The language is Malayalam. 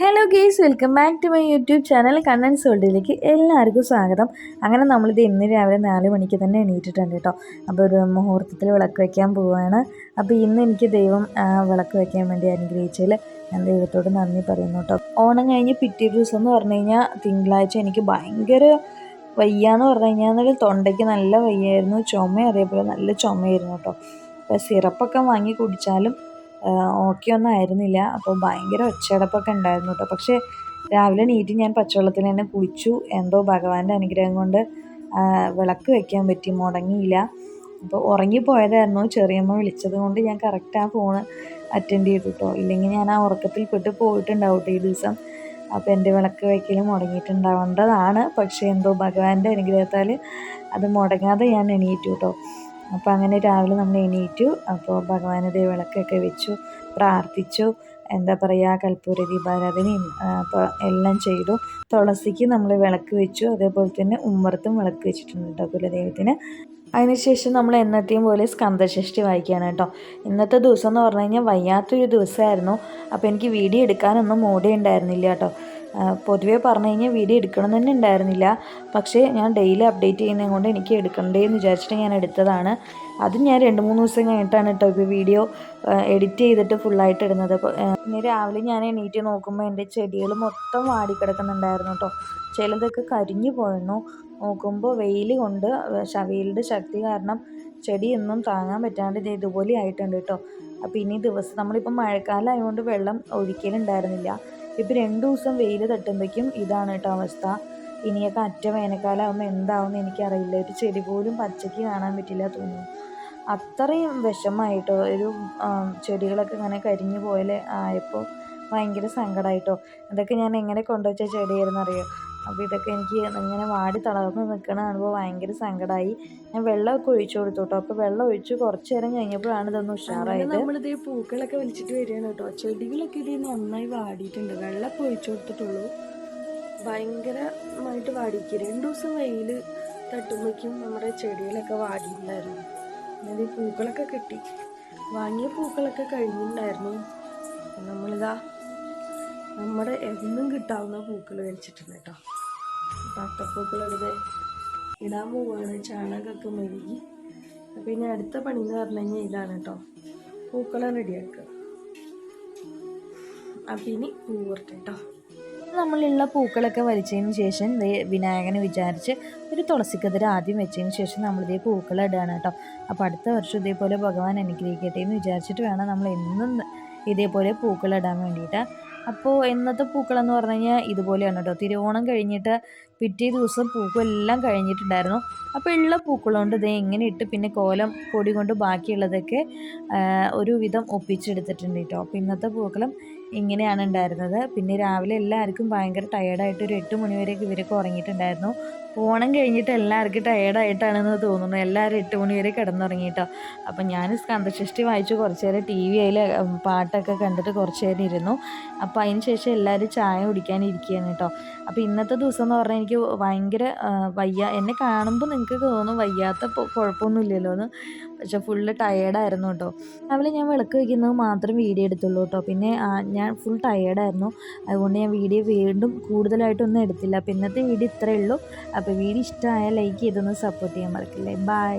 Hello guys welcome back to my YouTube channel Kannan സോൾഡിലേക്ക് എല്ലാവർക്കും സ്വാഗതം. അങ്ങനെ നമ്മളിത് ഇന്ന് രാവിലെ നാല് മണിക്ക് തന്നെ എണീറ്റിട്ടുണ്ട് കേട്ടോ. അപ്പോൾ ഒരു മുഹൂർത്തത്തിൽ വിളക്ക് വയ്ക്കാൻ പോവുകയാണ് അപ്പോൾ ഇന്ന് എനിക്ക് ദൈവം വിളക്ക് വയ്ക്കാൻ വേണ്ടി അനുഗ്രഹിച്ചതിൽ ഞാൻ ദൈവത്തോട് നന്ദി പറയുന്നു കേട്ടോ. ഓണം കഴിഞ്ഞ് പിറ്റേ ദിവസം എന്ന് പറഞ്ഞു കഴിഞ്ഞാൽ തിങ്കളാഴ്ച എനിക്ക് ഭയങ്കര വയ്യാന്ന് പറഞ്ഞു കഴിഞ്ഞാൽ എന്നാലും തൊണ്ടയ്ക്ക് നല്ല വയ്യായിരുന്നു ചുമ അതേപോലെ നല്ല ചുമയായിരുന്നു കേട്ടോ. അപ്പോൾ സിറപ്പൊക്കെ വാങ്ങി കുടിച്ചാലും ഓക്കെ ഒന്നും ആയിരുന്നില്ല. അപ്പോൾ ഭയങ്കര ഒച്ചയടപ്പൊക്കെ ഉണ്ടായിരുന്നു കേട്ടോ പക്ഷേ രാവിലെ നീറ്റ് ഞാൻ പച്ചവെള്ളത്തിൽ തന്നെ കുളിച്ചു. എന്തോ ഭഗവാന്റെ അനുഗ്രഹം കൊണ്ട് വിളക്ക് വെക്കാൻ പറ്റി. മുടങ്ങിയില്ല. അപ്പോൾ ഉറങ്ങിപ്പോയതായിരുന്നു ചെറിയമ്മ വിളിച്ചത് കൊണ്ട് ഞാൻ കറക്റ്റ് ആ ഫോൺ അറ്റൻഡ് ചെയ്തു കേട്ടോ ഇല്ലെങ്കിൽ ഞാൻ ആ ഉറക്കത്തിൽ പെട്ട് പോയിട്ടുണ്ടാവും കേട്ടോ ഈ ദിവസം. അപ്പോൾ എന്റെ വിളക്ക് വയ്ക്കൽ മുടങ്ങിയിട്ടുണ്ടാവേണ്ടതാണ്. പക്ഷേ എന്തോ ഭഗവാന്റെ അനുഗ്രഹത്താൽ അത് മുടങ്ങാതെ ഞാൻ എണീറ്റു കേട്ടോ അപ്പോൾ അങ്ങനെ രാവിലെ നമ്മൾ എണീറ്റു. അപ്പോൾ ഭഗവാനുടെ വിളക്കൊക്കെ വെച്ചു പ്രാർത്ഥിച്ചു. എന്താ പറയുക കൽപ്പൂര ദീപാരാധനയും അപ്പോൾ എല്ലാം ചെയ്തു. തുളസിക്ക് നമ്മൾ വിളക്ക് വെച്ചു. അതേപോലെ തന്നെ ഉമ്മർത്തും വിളക്ക് വെച്ചിട്ടുണ്ട് കേട്ടോ കുലദൈവത്തിന്. അതിനുശേഷം നമ്മൾ എന്നത്തെയും പോലെ സ്കന്ദഷഷ്ടി വായിക്കുകയാണ് കേട്ടോ ഇന്നത്തെ ദിവസം എന്ന് പറഞ്ഞു കഴിഞ്ഞാൽ വയ്യാത്തൊരു ദിവസമായിരുന്നു. അപ്പോൾ എനിക്ക് വീഡിയോ എടുക്കാനൊന്നും മൂടേ ഉണ്ടായിരുന്നില്ല കേട്ടോ പൊതുവേ പറഞ്ഞു കഴിഞ്ഞാൽ വീഡിയോ എടുക്കണം തന്നെ ഉണ്ടായിരുന്നില്ല. പക്ഷേ ഞാൻ ഡെയിലി അപ്ഡേറ്റ് ചെയ്യുന്നത് കൊണ്ട് എനിക്ക് എടുക്കണ്ടേന്ന് വിചാരിച്ചിട്ട് ഞാൻ എടുത്തതാണ്. അത് ഞാൻ രണ്ട് മൂന്ന് ദിവസം കഴിഞ്ഞിട്ടാണ് കേട്ടോ ഇപ്പോൾ വീഡിയോ എഡിറ്റ് ചെയ്തിട്ട് ഫുള്ളായിട്ട് ഇടുന്നത്. ഇന്ന് രാവിലെ ഞാൻ എണീറ്റ് നോക്കുമ്പോൾ എന്റെ ചെടികൾ മൊത്തം വാടിക്കിടക്കുന്നുണ്ടായിരുന്നു കേട്ടോ. ചിലതൊക്കെ കരിഞ്ഞു പോയിരുന്നു. നോക്കുമ്പോൾ വെയിൽ കൊണ്ട് വെയിലിന്റെ ശക്തി കാരണം ചെടിയൊന്നും താങ്ങാൻ പറ്റാണ്ട് ഇത് ഇതുപോലെ ആയിട്ടുണ്ട് കേട്ടോ. അപ്പോൾ ഇനി ദിവസം നമ്മളിപ്പോൾ മഴക്കാലം ആയതുകൊണ്ട് വെള്ളം ഒഴിക്കലുണ്ടായിരുന്നില്ല. ഇപ്പോൾ രണ്ട് ദിവസം വെയിൽ തട്ടുമ്പോഴേക്കും ഇതാണ് കേട്ടോ അവസ്ഥ. ഇനിയൊക്കെ അറ്റ വേനൽക്കാലാവുമ്പോൾ എന്താവും എന്താവുമെന്ന് എനിക്കറിയില്ല. ഒരു ചെടി പോലും പച്ചയ്ക്ക് കാണാൻ പറ്റില്ല തോന്നുന്നു. അത്രയും വിഷമായിട്ടോ? ഒരു ചെടികളൊക്കെ ഇങ്ങനെ കരിഞ്ഞു പോയാൽ ആയപ്പോൾ ഭയങ്കര സങ്കടമായിട്ടോ ഇതൊക്കെ ഞാൻ എങ്ങനെ കൊണ്ടുവച്ച ചെടിയായിരുന്നു അറിയോ അപ്പോൾ ഇതൊക്കെ എനിക്ക് ഇങ്ങനെ വാടി തളർന്ന് നിൽക്കണ കാണുമ്പോൾ ഭയങ്കര സങ്കടമായി. ഞാൻ വെള്ളമൊക്കെ ഒഴിച്ചു കൊടുത്തു കേട്ടോ. അപ്പോൾ വെള്ളം ഒഴിച്ച് കുറച്ച് നേരം കഴിഞ്ഞപ്പോഴാണ് ഇതൊന്ന് ഉഷാറായത്. നമ്മളിത് പൂക്കളൊക്കെ വലിച്ചിട്ട് വരികയാണ് കേട്ടോ. ചെടികളൊക്കെ ഇത് നന്നായി വാടിയിട്ടുണ്ട്. വെള്ളമൊക്കെ ഒഴിച്ചു കൊടുത്തിട്ടുള്ളൂ. ഭയങ്കരമായിട്ട് വാടിക്ക് രണ്ടു ദിവസം വെയിൽ തട്ടുമ്പോഴേക്കും നമ്മുടെ ചെടികളൊക്കെ വാടിയിട്ടുണ്ടായിരുന്നു. അതായത് ഈ പൂക്കളൊക്കെ കിട്ടി. വാങ്ങിയ പൂക്കളൊക്കെ കഴിഞ്ഞിട്ടുണ്ടായിരുന്നു. നമ്മളിതാ നമ്മുടെ എന്നും കിട്ടാവുന്ന പൂക്കൾ വലിച്ചിട്ടുണ്ട് കേട്ടോ. പട്ടപ്പൂക്കളൊക്കെ ഇടാൻ പോവുകയാണ് ചാണകമൊക്കെ മെഴുകി. അപ്പം ഇനി അടുത്ത പണി എന്ന് പറഞ്ഞു കഴിഞ്ഞാൽ ഇതാണ് കേട്ടോ. പൂക്കളം റെഡിയാക്കുക. അപ്പം ഇനി പൂവർട്ടെ കേട്ടോ. നമ്മളുള്ള പൂക്കളൊക്കെ വലിച്ചതിന് ശേഷം വിനായകനെ വിചാരിച്ച് ഒരു തുളസിക്കതിര ആദ്യം വെച്ചതിന് ശേഷം നമ്മളിതേ പൂക്കൾ ഇടുകയാണ് കേട്ടോ. അപ്പോൾ അടുത്ത വർഷം ഇതേപോലെ ഭഗവാൻ അനുഗ്രഹിക്കട്ടെ എന്ന് വിചാരിച്ചിട്ട് വേണം നമ്മൾ എന്നും ഇതേപോലെ പൂക്കൾ ഇടാൻ വേണ്ടിയിട്ട്. അപ്പോൾ എന്നത്തെ പൂക്കളെന്ന് പറഞ്ഞു കഴിഞ്ഞാൽ ഇതുപോലെയാണ് കേട്ടോ തിരുവോണം കഴിഞ്ഞിട്ട് പിറ്റേ ദിവസം പൂക്കളെല്ലാം കഴിഞ്ഞിട്ടുണ്ടായിരുന്നു. അപ്പോൾ ഉള്ള പൂക്കളുണ്ട്. ഇതേ ഇങ്ങനെ ഇട്ട് പിന്നെ കോലം പൊടി കൊണ്ട് ബാക്കിയുള്ളതൊക്കെ ഒരുവിധം ഒപ്പിച്ചെടുത്തിട്ടുണ്ട് കേട്ടോ അപ്പോൾ ഇന്നത്തെ പൂക്കളം ഇങ്ങനെയാണ് ഉണ്ടായിരുന്നത്. പിന്നെ രാവിലെ എല്ലാവർക്കും ഭയങ്കര ടയേർഡായിട്ട് ഒരു എട്ട് മണി വരെയൊക്കെ ഇവരൊക്കെ ഉറങ്ങിയിട്ടുണ്ടായിരുന്നു. ഓണം കഴിഞ്ഞിട്ട് എല്ലാവർക്കും ടയേർഡായിട്ടാണെന്ന് തോന്നുന്നു. എല്ലാവരും എട്ട് മണി വരെ കിടന്നുറങ്ങിയിട്ടോ അപ്പം ഞാൻ സ്കന്ധഷ്ടി വായിച്ചു. കുറച്ച് നേരം ടി വി അതിൽ പാട്ടൊക്കെ കണ്ടിട്ട് കുറച്ച് നേരം ഇരുന്നു. അപ്പോൾ അതിന് ശേഷം എല്ലാവരും ചായ കുടിക്കാനിരിക്കുകയാണ് കേട്ടോ. അപ്പോൾ ഇന്നത്തെ ദിവസം എന്ന് പറഞ്ഞാൽ എനിക്ക് ഭയങ്കര വയ്യ. എന്നെ കാണുമ്പോൾ നിങ്ങൾക്ക് തോന്നും വയ്യാത്ത കുഴപ്പമൊന്നുമില്ലല്ലോ എന്ന്. പക്ഷേ ഫുള്ള് ടയേർഡായിരുന്നു കേട്ടോ. രാവിലെ ഞാൻ വിളക്ക് വയ്ക്കുന്നത് മാത്രം വീഡിയോ എടുത്തുള്ളൂ കേട്ടോ. പിന്നെ ഞാൻ ഫുൾ ടയേർഡായിരുന്നു അതുകൊണ്ട് ഞാൻ വീഡിയോ വീണ്ടും കൂടുതലായിട്ടൊന്നും എടുത്തില്ല. അപ്പോൾ ഇന്നത്തെ വീഡിയോ ഇത്രയേ ഉള്ളൂ. അപ്പോൾ വീഡിയോ ഇഷ്ടമായാൽ ലൈക്ക് ചെയ്തൊന്ന് സപ്പോർട്ട് ചെയ്യാൻ മറക്കില്ലേ. ബൈ